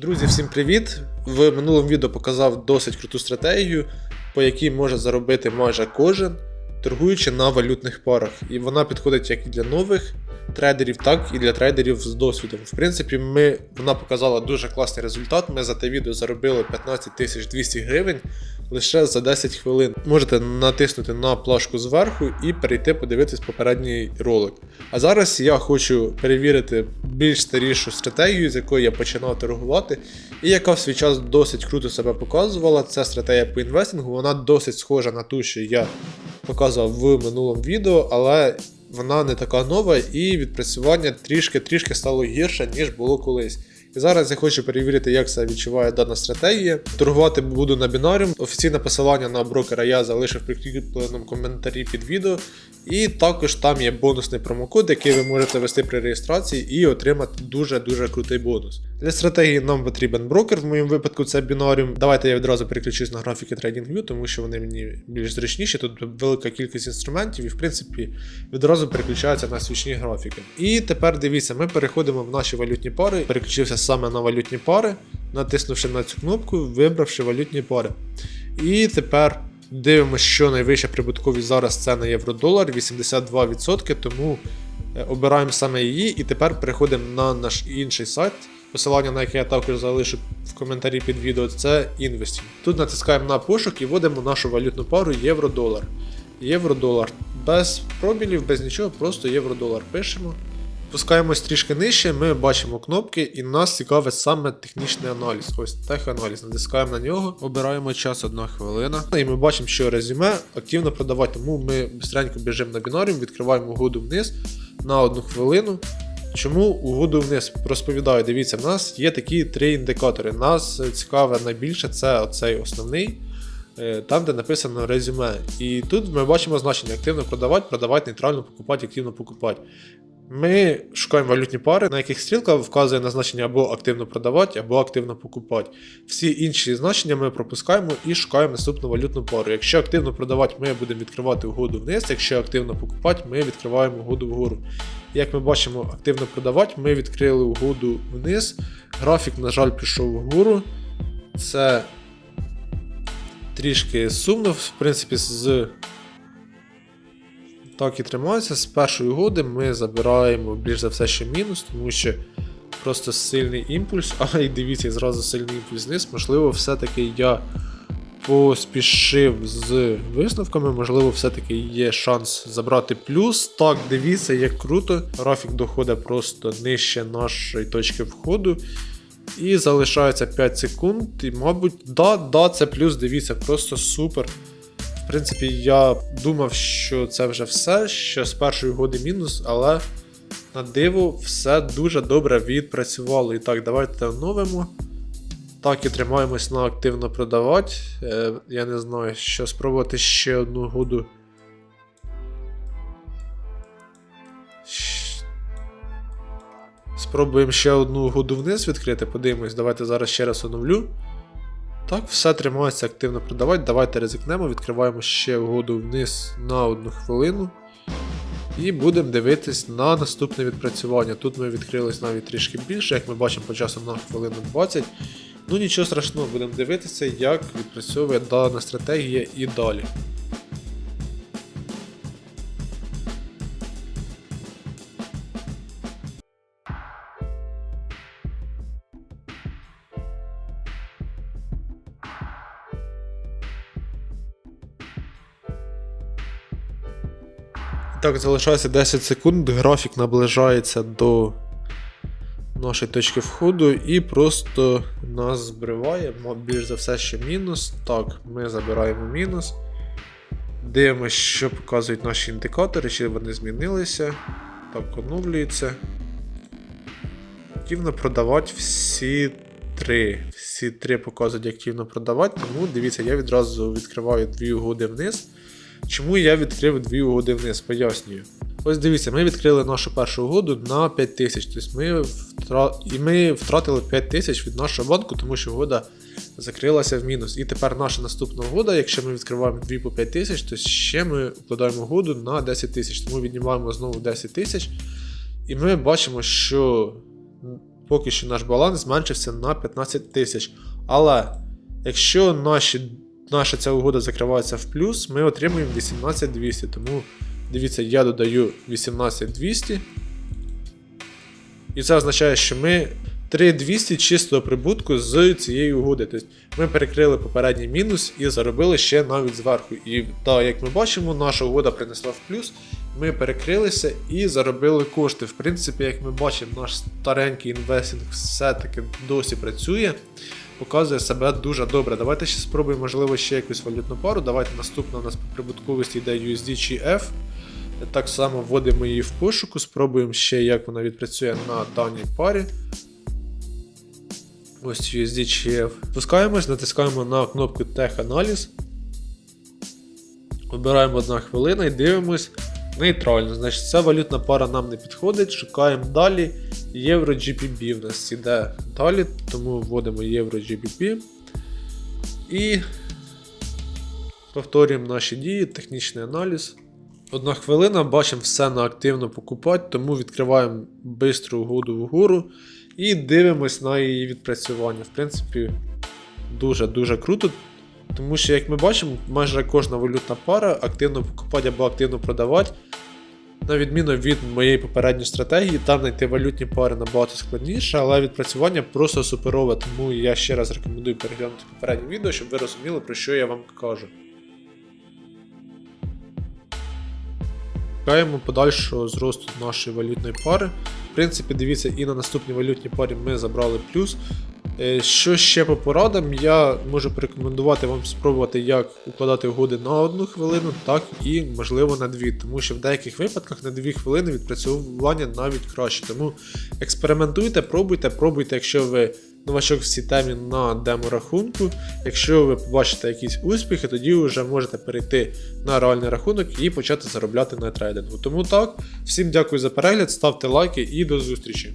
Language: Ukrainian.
Друзі, всім привіт! В минулому відео показав досить круту стратегію, по якій може заробити майже кожен, торгуючи на валютних парах. І вона підходить як і для нових трейдерів, так і для трейдерів з досвідом. В принципі, ми, вона показала дуже класний результат. Ми за те відео заробили 15 200 гривень лише за 10 хвилин. Можете натиснути на плашку зверху і перейти подивитись попередній ролик. А зараз я хочу перевірити більш старішу стратегію, з якої я починав торгувати, і яка в свій час досить круто себе показувала. Це стратегія по інвестингу. Вона досить схожа на ту, що я показував в минулому відео, але вона не така нова, і відпрацювання трішки-трішки стало гірше, ніж було колись. І зараз я хочу перевірити, як себе відчуває дана стратегія. Торгувати буду на бінаріум. Офіційне посилання на брокера я залишив в прикріпленому коментарі під відео. І також там є бонусний промокод, який ви можете ввести при реєстрації і отримати дуже-дуже крутий бонус. Для стратегії нам потрібен брокер, в моєму випадку це бінаріум. Давайте я відразу переключусь на графіки TradingView, тому що вони мені більш зручніші. Тут велика кількість інструментів, і в принципі відразу переключаються на свічні графіки. І тепер дивіться, ми переходимо в наші валютні пари. Переключився саме на валютні пари, натиснувши на цю кнопку, вибравши валютні пари. І тепер дивимося, що найвища прибутковість зараз це на євро-долар 82%, тому е, обираємо саме її. І тепер переходимо на наш інший сайт. Посилання на яке я також залишу в коментарі під відео, це Investing. Тут натискаємо на пошук і вводимо нашу валютну пару євро-долар. Євро-долар. Без пробілів, без нічого, просто євро-долар пишемо. Спускаємось трішки нижче, ми бачимо кнопки, і нас цікавить саме технічний аналіз. Ось теханаліз. Натискаємо на нього, обираємо час 1 хвилина. І ми бачимо, що резюме активно продавати, тому ми швидко біжимо на бінаріум, відкриваємо угоду вниз на 1 хвилину. Чому угоду вниз розповідаю? Дивіться, в нас є такі три індикатори. Нас цікаве найбільше це оцей основний, е, там, де написано резюме. І тут ми бачимо значення активно продавати, продавати, нейтрально покупати, активно покупати. Ми шукаємо валютні пари, на яких стрілка вказує на значення або активно продавати, або активно покупати. Всі інші значення ми пропускаємо і шукаємо наступну валютну пару. Якщо активно продавати, ми будемо відкривати угоду вниз, якщо активно покупати, ми відкриваємо угоду вгору. Як ми бачимо, активно продавати, ми відкрили угоду вниз. Графік, на жаль, пішов вгору. Це трішки сумно, в принципі, з так і тримається. З першої угоди ми забираємо більш за все ще мінус, тому що просто сильний імпульс, а і дивіться, зразу сильний імпульс вниз. Можливо, все-таки я поспішив з висновками, можливо, все-таки є шанс забрати плюс. Так, дивіться, як круто. Графік доходить просто нижче нашої точки входу. І залишається 5 секунд. І, мабуть, да, да, це плюс, дивіться, просто супер. В принципі, я думав, що це вже все, що з першої годи мінус, але на диво все дуже добре відпрацювало. І так, давайте оновимо. Так, і тримаємось на активно продавати. Е, я не знаю, що спробувати ще одну году. Спробуємо ще одну году вниз відкрити, подивимось. Давайте зараз ще раз оновлю. Так, все тримається активно продавати. Давайте ризикнемо, відкриваємо ще угоду вниз на одну хвилину. І будемо дивитись на наступне відпрацювання. Тут ми відкрились навіть трішки більше, як ми бачимо по часу на хвилину 20. Ну нічого страшного, будемо дивитися, як відпрацьовує дана стратегія і далі. Так, залишається 10 секунд, графік наближається до нашої точки входу і просто нас збриває, більш за все ще мінус. Так, ми забираємо мінус. Дивимося, що показують наші індикатори, чи вони змінилися. Так, оновлюється. Активно продавати всі три. Всі три показують активно продавати, тому дивіться, я відразу відкриваю дві угоди вниз. Чому я відкрив дві угоди вниз? Пояснюю. Ось дивіться, ми відкрили нашу першу угоду на 5000. Тобто ми втра... І ми втратили 5000 від нашого банку, тому що угода закрилася в мінус. І тепер наша наступна угода, якщо ми відкриваємо дві по 5000, то ще ми укладаємо угоду на 10 тисяч. Тому віднімаємо знову 10 тисяч. І ми бачимо, що поки що наш баланс зменшився на 15 тисяч. Але якщо наші, наша ця угода закривається в плюс, ми отримуємо 18200. Тому дивіться, я додаю 18200. І це означає, що ми 3200 чистого прибутку з цієї угоди. Тобто ми перекрили попередній мінус і заробили ще навіть зверху. І так, як ми бачимо, наша угода принесла в плюс. Ми перекрилися і заробили кошти. В принципі, як ми бачимо, наш старенький інвестинг все-таки досі працює, показує себе дуже добре. Давайте ще спробуємо, можливо, ще якусь валютну пару. Давайте наступна у нас по прибутковості йде USDGF. Так само вводимо її в пошуку, спробуємо ще, як вона відпрацює на даній парі. Ось USDGF. Пускаємось, натискаємо на кнопку Теханаліз. Обираємо одна хвилина і дивимось нейтрально. Значить, ця валютна пара нам не підходить. Шукаємо далі. Євро GBP в нас іде далі, тому вводимо Євро GBP. І повторюємо наші дії, технічний аналіз. Одна хвилина, бачимо все на активно покупати, тому відкриваємо бистру угоду вгору і дивимось на її відпрацювання. В принципі, дуже-дуже круто. Тому що, як ми бачимо, майже кожна валютна пара активно покупати або активно продавати. На відміну від моєї попередньої стратегії, там знайти валютні пари набагато складніше, але відпрацювання просто суперове, тому я ще раз рекомендую переглянути попереднє відео, щоб ви розуміли, про що я вам кажу. Чекаємо подальшого зросту нашої валютної пари. В принципі, дивіться, і на наступній валютній парі ми забрали плюс. Е, Що ще по порадам, я можу порекомендувати вам спробувати як укладати угоди на одну хвилину, так і можливо на дві, тому що в деяких випадках на дві хвилини відпрацювання навіть краще. Тому експериментуйте, пробуйте, пробуйте, якщо ви новачок в цій темі на демо-рахунку. Якщо ви побачите якісь успіхи, тоді вже можете перейти на реальний рахунок і почати заробляти на трейдингу. Тому так, всім дякую за перегляд, ставте лайки і до зустрічі.